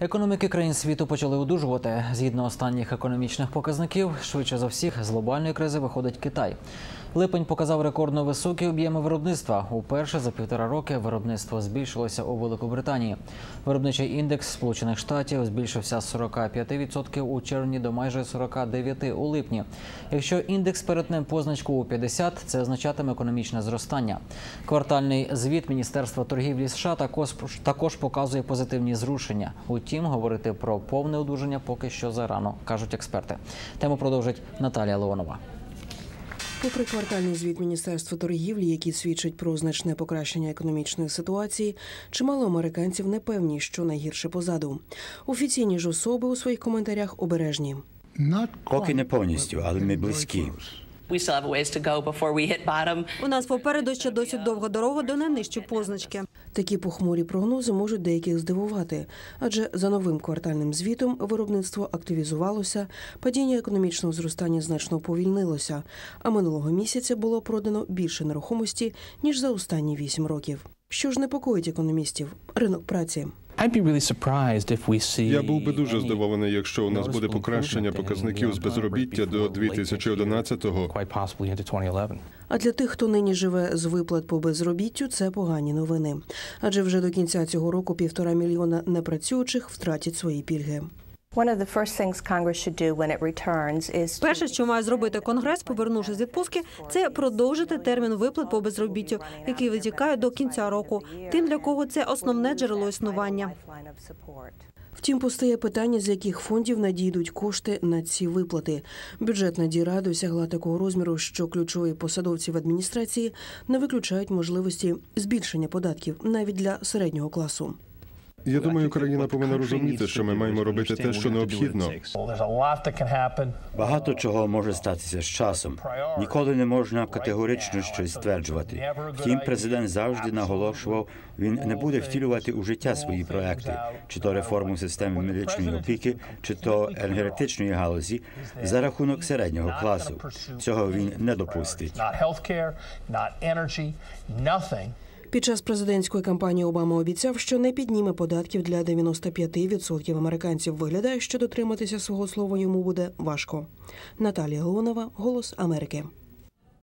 Економіки країн світу почали одужувати. Згідно останніх економічних показників, швидше за всіх з глобальної кризи виходить Китай. Липень показав рекордно високі об'єми виробництва. Уперше за півтора роки виробництво збільшилося у Великобританії. Виробничий індекс Сполучених Штатів збільшився з 45% у червні до майже 49% у липні. Якщо індекс перетне позначку у 50, це означатиме економічне зростання. Квартальний звіт Міністерства торгівлі США також, також показує позитивні зрушення. Утім, говорити про повне одужання поки що зарано, кажуть експерти. Тему продовжить Наталія Леонова. Попри квартальний звіт Міністерства торгівлі, який свідчить про значне покращення економічної ситуації, чимало американців не певні, що найгірше позаду. Офіційні ж особи у своїх коментарях обережні. Поки не повністю, але ми близькі. У нас попереду ще досить довга дорога до найнижчої позначки. Такі похмурі прогнози можуть деяких здивувати, адже за новим квартальним звітом виробництво активізувалося, падіння економічного зростання значно повільнилося, а минулого місяця було продано більше нерухомості ніж за останні вісім років. Що ж непокоїть економістів? Ринок праці. I'd be really surprised if we see Я був би дуже здивований, якщо у нас буде покращення показників з безробіття до unemployment rate before late 2011-го. quite possibly into 2011. А для тих, хто нині живе з виплат по безробіттю, це погані новини. Адже вже до кінця цього року півтора мільйона непрацюючих втратять свої пільги. One of the first things Congress should do when it returns is to Перше, що має зробити конгрес, повернувшись з відпустки, це продовжити термін виплат по безробіттю, який витікає до кінця року. Тим, для кого це основне джерело існування. Втім, постає питання, з яких фондів надійдуть кошти на ці виплати. Бюджетна діра досягла такого розміру, що ключові посадовці в адміністрації не виключають можливості збільшення податків навіть для середнього класу. Я думаю, країна повинна розуміти, що ми маємо робити те, що необхідно. Багато чого може статися з часом. Ніколи не можна категорично щось стверджувати. Втім, президент завжди наголошував, він не буде втілювати у життя свої проекти, чи то реформу системи медичної опіки, чи то енергетичної галузі за рахунок середнього класу. Цього він не допустить. Під час президентської кампанії Обама обіцяв, що не підніме податків для 95% американців. Виглядає, що дотриматися свого слова йому буде важко. Наталія Леонова, Голос Америки.